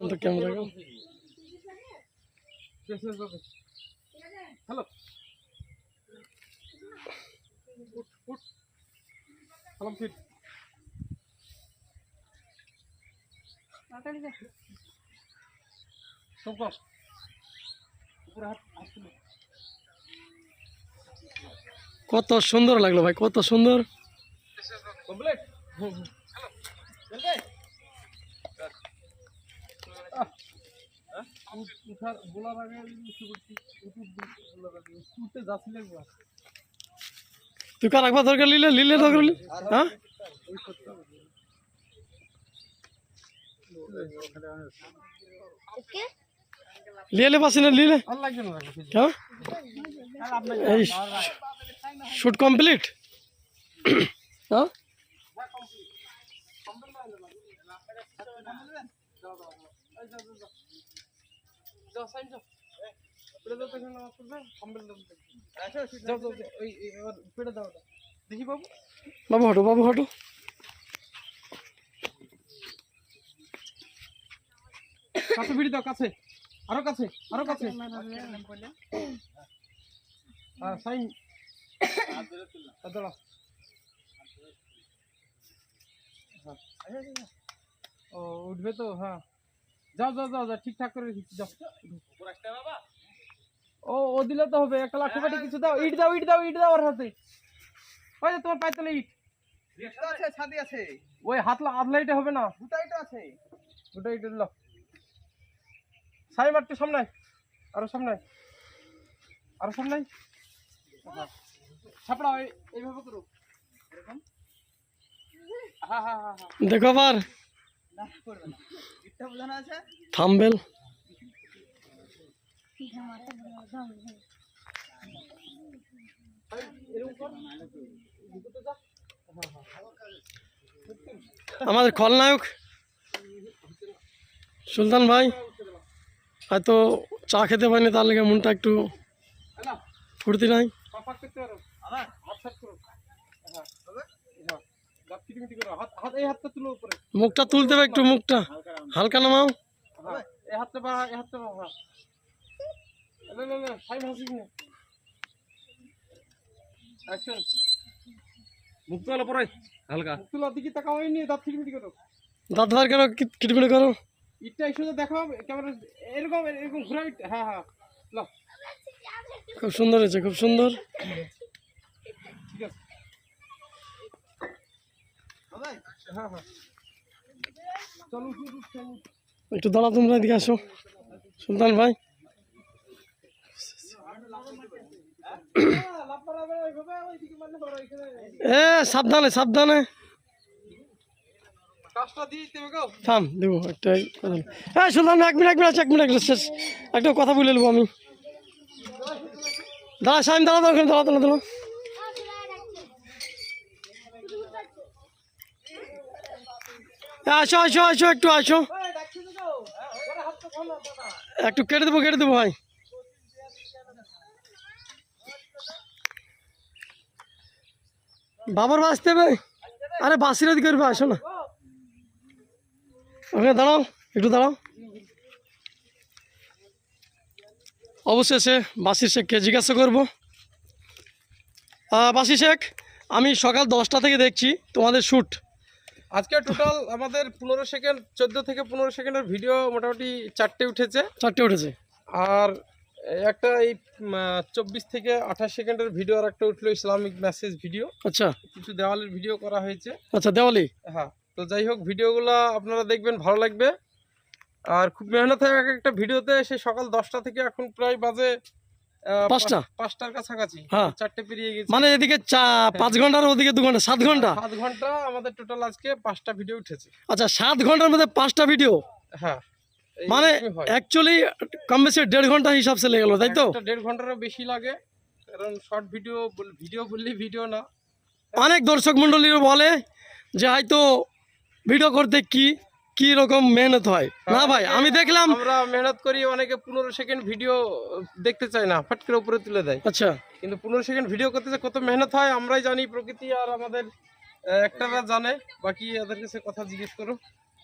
তো camera hello উঠ উঠ সালাম ফিট সব উপরে হাত হাত তুলো কত সুন্দর লাগল ভাই কত সুন্দর কমপ্লিট উঠার বলার আগে উঠতে তুই কার রাখবা দরকার লিলে লিলে দরকার লিলে হ্যাঁ? লিলে পাসি না লিলে হ্যাঁ এই শুট কমপ্লিট? হ্যাঁ? বাবু হটো বাবু হটো। কাছে ভিড়ি দাও, কাছে। আরও কাছে আরও কাছে। হ্যাঁ সাইন আর দাঁড়াও। হ্যাঁ। ও, উঠবে তো হ্যাঁ। যাও যাও যাও যাও ঠিকঠাক করে রেখেছি যাও। ও ও দিলে তো হবে একটা লাঠি ফাটি কিছু দাও ইট দাও ইট দাও ইট দাও ওর হাতে। ওই যে তোমার পায়ে ইট। আছে ছাদি আছে। ওই হাত হবে না। তো আছে। দুটো ইট দিল সাই মারতে সামনে। আরও সামনে। আরও সামনে আয়। ছাপড়া এইভাবে করো। এরকম। হ্যাঁ হ্যাঁ হ্যাঁ দেখো আবার। না করবে না। থামবেল। আমাদের খলনায়ক সুলতান ভাই, হয়তো চা খেতে পারিনি, তার লেগে মনটা একটু ফুর্তি নাই। মুখটা তুলতে হবে একটু, মুখটা। হালকা নামাও। মুখ তোলা পরে হালকা। দিকে দাঁত করো। দাঁত বার করো? ইটটা ক্যামেরা এরকম এরকম ঘুরা হ্যাঁ হ্যাঁ। ল। খুব সুন্দর হয়েছে খুব সুন্দর। ঠিক আছে। হ্যাঁ হ্যাঁ। একটু দাঁড়া তোমরা এদিকে আসো। সুলতান ভাই। এ সাবধানে সাবধানে। থাম দেবো একটাই হ্যাঁ সুলতান এক মিনিট এক মিনিট আছে, এক মিনিট শেষ। একটা কথা বলে নেব আমি। দাঁড়া সাইম দাঁড়া দাঁড়া দাঁড়া দাঁড়া দাঁড়া আসো আসো আসো একটু আসো। একটু কেটে দেবো কেটে দেবো ভাই। বাবার বাঁচতে হবে আরে বাসির দিকে করবে আসো না। ওখানে দাঁড়াও একটু দাঁড়াও। অবশেষে বাসির শেখকে জিজ্ঞাসা করব। বাসি শেখ আমি সকাল দশটা থেকে দেখছি তোমাদের শ্যুট। আজকে টোটাল আমাদের পনেরো সেকেন্ড চোদ্দ থেকে পনেরো সেকেন্ডের ভিডিও মোটামুটি চারটে উঠেছে। চারটে উঠেছে। আর একটা এই চব্বিশ থেকে আঠাশ সেকেন্ডের ভিডিও আর একটা উঠল ইসলামিক মেসেজ ভিডিও আচ্ছা। কিছু দেওয়ালির ভিডিও করা হয়েছে। আচ্ছা দেওয়ালি? হ্যাঁ তো যাই হোক ভিডিওগুলো আপনারা দেখবেন ভালো লাগবে। আর খুব মেহনত হয় এক একটা ভিডিওতে সে সকাল দশটা থেকে এখন প্রায় বাজে পাঁচটা? পাঁচটার কাছাকাছি। হ্যাঁ। চারটে পেরিয়ে গেছে। মানে এদিকে চা পাঁচ ঘণ্টার ওদিকে দু ঘণ্টা সাত ঘণ্টা? সাত ঘণ্টা আমাদের টোটাল আজকে পাঁচটা ভিডিও উঠেছে। আচ্ছা সাত ঘণ্টার মধ্যে পাঁচটা ভিডিও হ্যাঁ। মানে অ্যাকচুয়ালি কম বেশি দেড় ঘণ্টা হিসাব চলে গেল তাই তো? দেড় ঘন্টারও বেশি লাগে কারণ শর্ট ভিডিও ভিডিও বললে ভিডিও না। অনেক দর্শক মন্ডলীর বলে যে হয়তো ভিডিও করতে কি? কি রকম মেহনত হয়? না ভাই আমি দেখলাম আমরা মেহনত করি অনেকে পনেরো সেকেন্ড ভিডিও দেখতে চায় না ফট করে উপরে তুলে দেয়। আচ্ছা। কিন্তু পনেরো সেকেন্ড ভিডিও করতে কত মেহনত হয় আমরাই জানি প্রকৃতি আর আমাদের একটারা জানে। বাকি এদের কাছে কথা জিজ্ঞেস করো।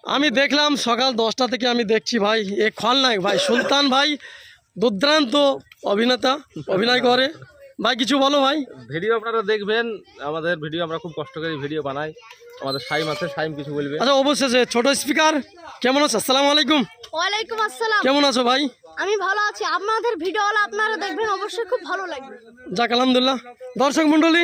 আমি দেখলাম সকাল দশটা থেকে আমি দেখছি ভাই এ খলনায়ক ভাই সুলতান ভাই দুর্দান্ত অভিনেতা অভিনয় করে। ভাই কিছু বলো ভাই। ভিডিও আপনারা দেখবেন আমাদের ভিডিও আমরা খুব কষ্ট করে ভিডিও বানাই। আমাদের সাইম আছে সাইম কিছু বলবে। আচ্ছা অবশেষে ছোট স্পিকার কেমন আছো? আসসালামু আলাইকুম। ওয়ালাইকুম আসসালাম। কেমন আছো ভাই? আমি ভালো আছি। আপনাদের ভিডিও আপনারা দেখবেন অবশ্যই খুব ভালো লাগবে। যাক আলহামদুলিল্লাহ। দর্শক মণ্ডলী